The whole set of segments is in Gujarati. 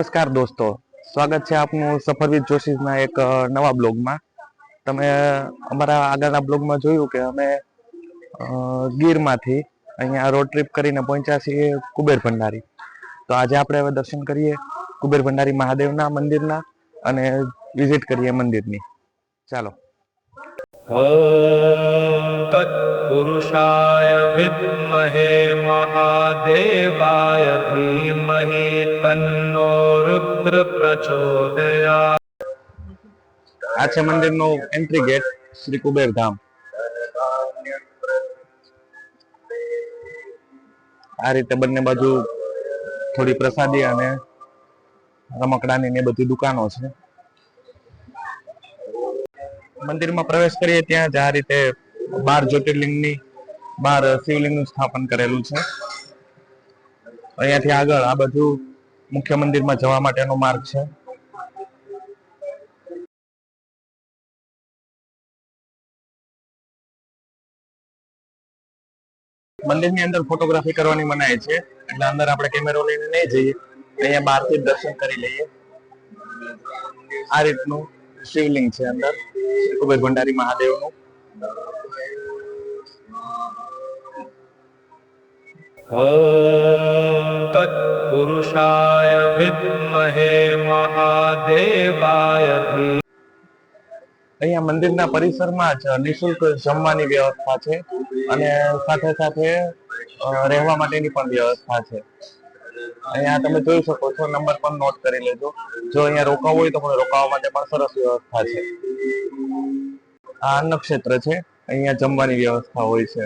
નમસ્કાર દોસ્તો. સ્વાગત છે આપનું સફરવીર જોશીના એક નવા બ્લોગમાં. તમે અમારા આગળના બ્લોગમાં જોયું કે અમે ગીરમાંથી અહીંયા રોડ ટ્રીપ કરીને પહોંચ્યા છીએ કુબેર ભંડારી. તો આજે આપણે હવે દર્શન કરીએ કુબેર ભંડારી મહાદેવના મંદિરના અને વિઝિટ કરીએ મંદિરની. ચાલો. तत्पुरुषाय विद्महे महादेवाय धीमहि तन्नो रुद्र प्रचोदयात् આ છે મંદિરનો એન્ટ્રી ગેટ શ્રી કુબેર ધામ આ રીતે બંને બાજુ થોડી પ્રસાદી અને રમકડાની ને બધી દુકાનો છે મંદિરમાં પ્રવેશ કરીએ ત્યાં જ આ રીતે બાર જ્યોતિર્લિંગની, બાર શિવલિંગનું સ્થાપન કરેલું છે. અહીંયાથી આગળ આ બધું મુખ્ય મંદિરમાં જવા માટેનો માર્ગ છે. મંદિરની અંદર ફોટોગ્રાફી કરવાની મનાય છે, એટલે અંદર આપણે કેમેરો લઈને નહીં જઈએ, અહીંયા બહારથી દર્શન કરી લઈએ. આ રીતનું શિવલિંગ છે અંદર. શ્રી કુબેર ભંડારી મહાદેવનું. તત્પુરુષાય વિદ્મહે મહાદેવાય અહીંયા મંદિરના પરિસરમાં જ નિઃશુલ્ક જમવાની વ્યવસ્થા છે અને સાથે સાથે રહેવા માટેની પણ વ્યવસ્થા છે. અહીંયા તમે જોઈ શકો છો, નંબર પણ નોટ કરી લેજો. જો અહીંયા રોકાવું હોય તો પણ રોકાવા માટે પણ સરસ વ્યવસ્થા છે. આ અન્નક્ષેત્ર છે, અહીંયા જમવાની વ્યવસ્થા હોય છે.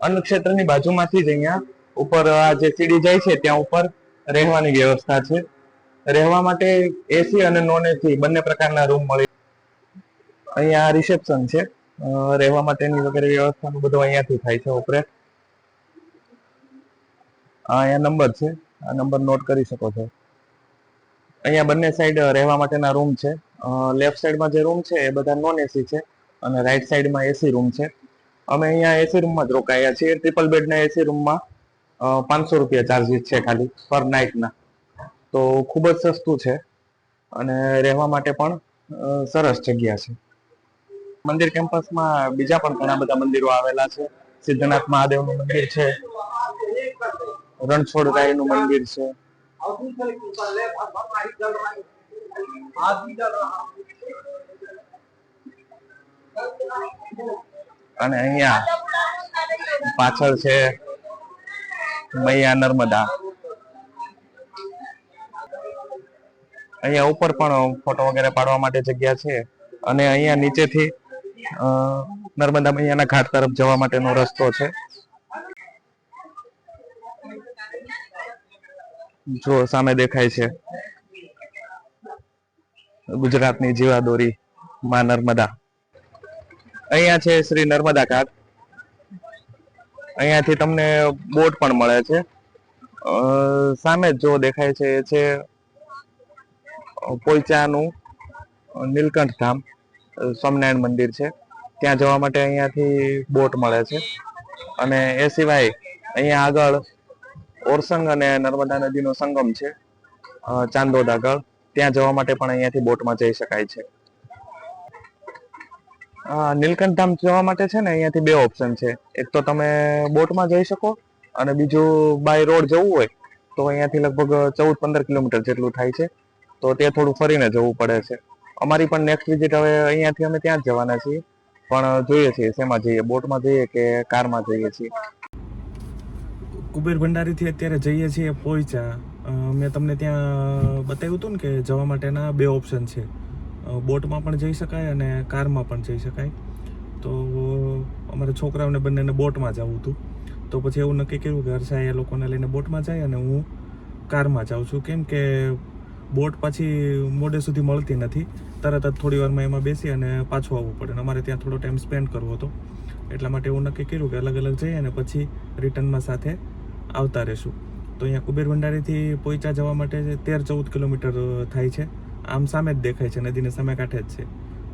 અન્નક્ષેત્રની બાજુમાંથી જ અહીંયા ઉપર આ જે સીડી જાય છે, ત્યાં ઉપર રહેવાની વ્યવસ્થા છે. રહેવા માટે એસી અને નોન એસી બંને પ્રકારના રૂમ મળે. અહીંયા રિસેપ્શન છે. રહેવા માટેની વગેરે વ્યવસ્થાનું બધું અહીંયાથી થાય છે ઓપરેટ. આ અહીંયા નંબર છે. આ નંબર નોટ કરી શકો છો. અહીંયા બંને સાઈડ રહેવા માટેના રૂમ છે. લેફ્ટ સાઈડમાં જે રૂમ છે એ બધા નોન એસી છે અને રાઈટ સાઈડમાં એસી રૂમ છે. અમે અહીંયા એસી રૂમમાં જ રોકાયા છીએ. ટ્રિપલ બેડના એસી રૂમમાં પાંચસો રૂપિયા ચાર્જીસ છે ખાલી પર નાઇટના તો ખૂબ જ સસ્તું છે અને રહેવા માટે પણ સરસ જગ્યા છે. મંદિર કેમ્પસમાં બીજા પણ ઘણા બધા મંદિરો આવેલા છે. સિદ્ધનાથ મહાદેવનું મંદિર છે. રણછોડરાયનું મંદિર છે. અને અહીંયા પાછળ છે મૈયા નર્મદા. અહીંયા ઉપર પણ ફોટો વગેરે પાડવા માટે જગ્યા છે. અને અહીંયા નીચેથી નર્મદા મૈયાના ઘાટ તરફ જવા માટેનો રસ્તો છે. જો સામે દેખાય છે. ગુજરાતની જીવાદોરી માં નર્મદા. અહીંયા છે શ્રી નર્મદા ઘાટ. અહીંયાથી તમને બોટ પણ મળે છે. સામે જો દેખાય છે એ છે પોઈચાનું નીલકંઠ ધામ. સ્વામિનારાયણ મંદિર છે. ત્યાં જવા માટે અહીંયાથી બોટ મળે છે. અને એ સિવાય અહીંયા આગળ ઓરસંગ અને નર્મદા નદીનો સંગમ છે. ચાંદોદ આગળ. ત્યાં જવા માટે પણ અહીંયાથી બોટમાં જઈ શકાય છે. નીલકંઠ ધામ જવા માટે છે ને અહીંયાથી બે ઓપ્શન છે. એક તો તમે બોટમાં જઈ શકો અને બીજું બાય રોડ જવું હોય તો અહીંયાથી લગભગ ચૌદ પંદર કિલોમીટર જેટલું થાય છે. તો તે થોડું ફરીને જવું પડે છે. અમારી પણ નેક્સ્ટ વિઝિટ હવે અહીંયાથી અમે ત્યાં જ જવાના છીએ. પણ જોઈએ છીએ, શેમાં જઈએ? બોટમાં જઈએ કે કારમાં જઈએ છીએ? કુબેર ભંડારીથી અત્યારે જઈએ છીએ પોઈચા. મેં તમને ત્યાં બતાવ્યું હતું ને કે જવા માટેના બે ઓપ્શન છે. બોટમાં પણ જઈ શકાય અને કારમાં પણ જઈ શકાય. તો અમારે છોકરાઓને બંનેને બોટમાં જવું હતું. તો પછી એવું નક્કી કર્યું કે હર્ષા એ લોકોને લઈને બોટમાં જાય અને હું કારમાં જાઉં છું. કેમ કે બોટ પાછી મોડે સુધી મળતી નથી. તરત જ થોડી વારમાં એમાં બેસી અને પાછું આવવું પડે અને અમારે ત્યાં થોડો ટાઈમ સ્પેન્ડ કરવો હતો. એટલા માટે એવું નક્કી કર્યું કે અલગ અલગ જઈએ અને પછી રિટર્નમાં સાથે આવતા રહેશું. તો અહીંયા કુબેર ભંડારીથી પોઈચા જવા માટે તેર ચૌદ કિલોમીટર થાય છે. આમ સામે જ દેખાય છે, નદીને સામે કાંઠે જ છે.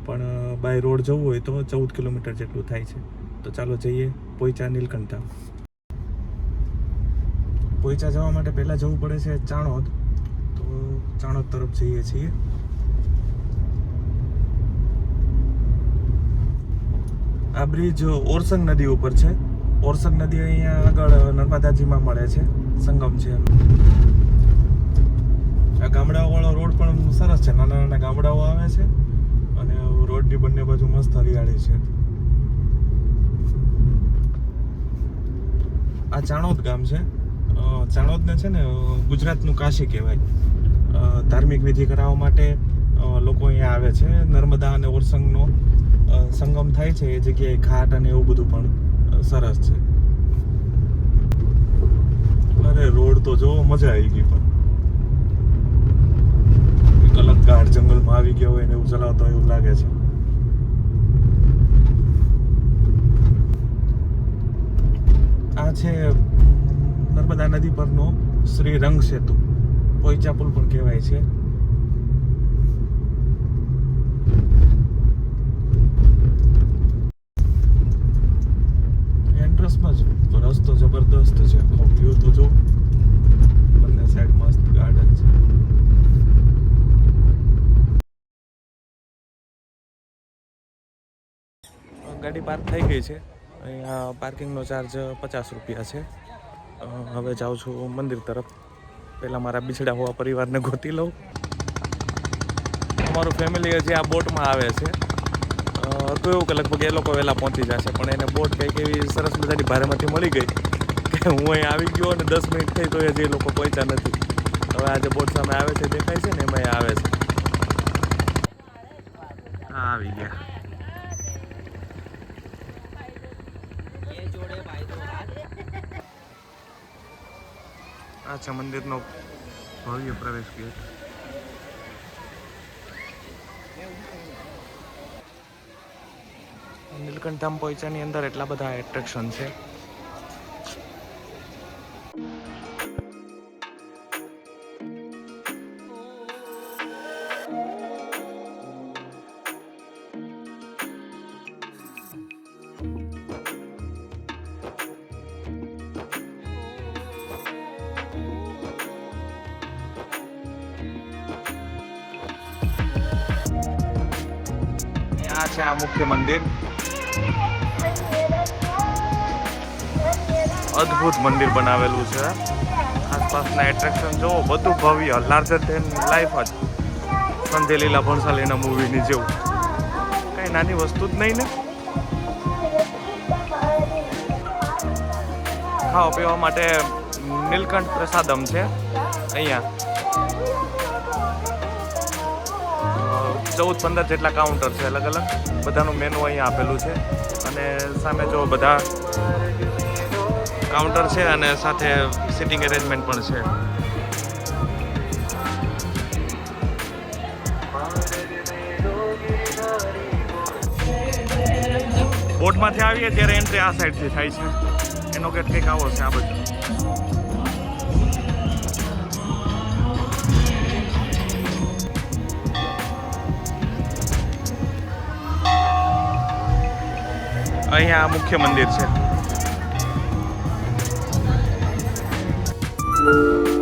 પણ બાય રોડ જવું હોય તો ચૌદ કિલોમીટર જેટલું થાય છે. તો ચાલો જઈએ પોઈચા નીલકંઠા. પોઈચા જવા માટે પહેલાં જવું પડે છે ચાણોદ. તો ચાણોદ તરફ જઈએ છીએ. આ બ્રિજ ઓરસંગ નદી ઉપર છે. ઓરસંગ નદી અહીંયા આગળ નર્મદાજીમાં મળે છે. સંગમ છે આ ગામડાઓવાળો રોડ પણ સરસ છે. નાના નાના ગામડાઓ આવે છે અને રોડની બંને બાજુ મસ્ત હરિયાળી છે. આ ચાણોદ ગામ છે. ચાણોદને છે ને ગુજરાતનું કાશી કહેવાય. ધાર્મિક વિધિ કરાવવા માટે લોકો અહીંયા આવે છે. નર્મદા અને ઓરસંગનો સંગમ થાય છે, એ જગ્યાએ ઘાટ અને એવું બધું પણ સરસ છે. અરે, રોડ તો જોવો, મજા આવી ગઈ પણ. એક અલગ ગાઢ જંગલમાં આવી ગયો હોય ને એવું ચલાવતો એવું લાગે છે. આ છે નર્મદા નદી પરનો શ્રી રંગ સેતુ. પોઈચા પુલ પણ કહેવાય છે. રસ્તો જબરદસ્ત છે. આખો વ્યૂ તો જો. બંને સાઈડ મસ્ત ગાર્ડન છે. ગાડી પાર્ક થઈ ગઈ છે. અહીંયા પાર્કિંગનો ચાર્જ પચાસ રૂપિયા છે. હવે જાઉં છું મંદિર તરફ. પહેલાં મારા બિછડા હોવા પરિવારને ગોતી લઉં. અમારું ફેમિલી હજી આ બોટમાં આવે છે. હતું એવું કે લગભગ એ લોકો વહેલા પહોંચી જશે, પણ એને બોટ કંઈક એવી સરસ મજાની ભારેમાંથી મળી ગઈ કે હું અહીં આવી ગયો અને દસ મિનિટ થઈ તો એ જે લોકો પહોંચ્યા નથી. હવે આજે બોટ સામે આવે છે, દેખાય છે ને, એમાં આવે છે. આવી ગયા. આ મંદિરનો ભવ્ય પ્રવેશ ગેટ. નીલકંઠ ધામ પોઈચાની અંદર એટલા બધા એટ્રેક્શન છે. આ છે આ મુખ્ય મંદિર. અદ્ભુત મંદિર બનાવેલું છે. આસપાસના એટ્રેક્શન જુઓ બધું ભવ્ય લાર્જર ધેન લાઈફ જ. સંધે લીલા ભણસાલીના મૂવીની જેવું. કઈ નાની વસ્તુ જ નહીં ને? ખાવા પીવા માટે નીલકંઠ પ્રસાદમ છે. અહીંયા. ચૌદ પંદર જેટલા કાઉન્ટર છે અલગ અલગ. બધાનું મેનુ અહીંયા આપેલું છે. અને સામે જો બધા કાઉન્ટર છે અને સાથે સિટિંગ એરેન્જમેન્ટ પણ છે. બોટમાંથી આવીએ ત્યારે એન્ટ્રી આ સાઈડથી થાય છે. એનો ગેટ કંઈક આવો છે આ બધું અહીંયા મુખ્ય મંદિર છે. Podcast.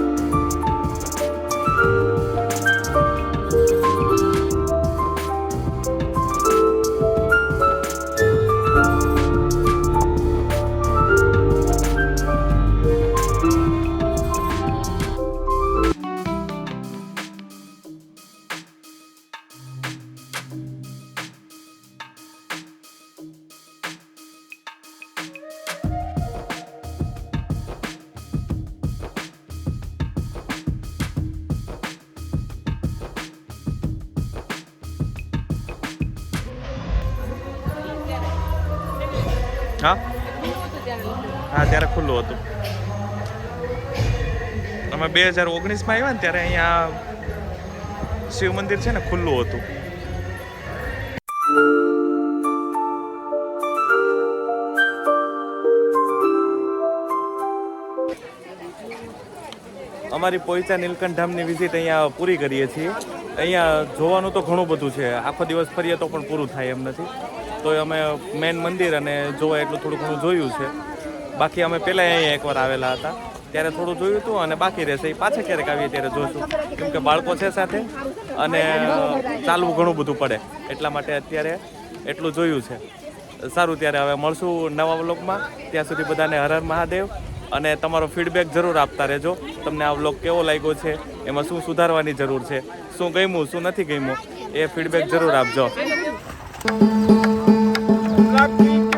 હા? હા, ત્યારે ખુલ્લું હતું. અમે બે હજાર ઓગણીસમાં આવ્યા ને ત્યારે અહીંયા શિવ મંદિર છે ને, ખુલ્લું હતું. અમારી પોઈચા નીલકંઠ ધામની વિઝિટ અહીંયા પૂરી કરીએ છીએ. અહીંયા જોવાનું તો ઘણું બધું છે. આખો દિવસ ફરીએ તો પણ પૂરું થાય એમ નથી. તો અમે મેન મંદિર અને જોવા એટલું થોડું ઘણું જોયું છે. બાકી અમે પહેલાં અહીંયા એકવાર આવેલા હતા. ત્યારે થોડું જોયું હતું અને બાકી રહેશે. એ પાછા ક્યારેક આવીએ ત્યારે જોઈશું કેમ કે બાળકો છે સાથે અને ચાલવું ઘણું બધું પડે. એટલા માટે અત્યારે એટલું જોયું છે. સારું ત્યારે હવે મળશું નવા વ્લોગમાં. ત્યાં સુધી બધાને હર હર મહાદેવ. અને તમારો ફીડબેક જરૂર આપતા રહેજો. તમને આ વ્લોગ કેવો લાગ્યો છે? એમાં શું સુધારવાની જરૂર છે? શું ગમ્યું, શું નથી ગમ્યું? એ ફીડબેક જરૂર આપજો. રાખી ગયો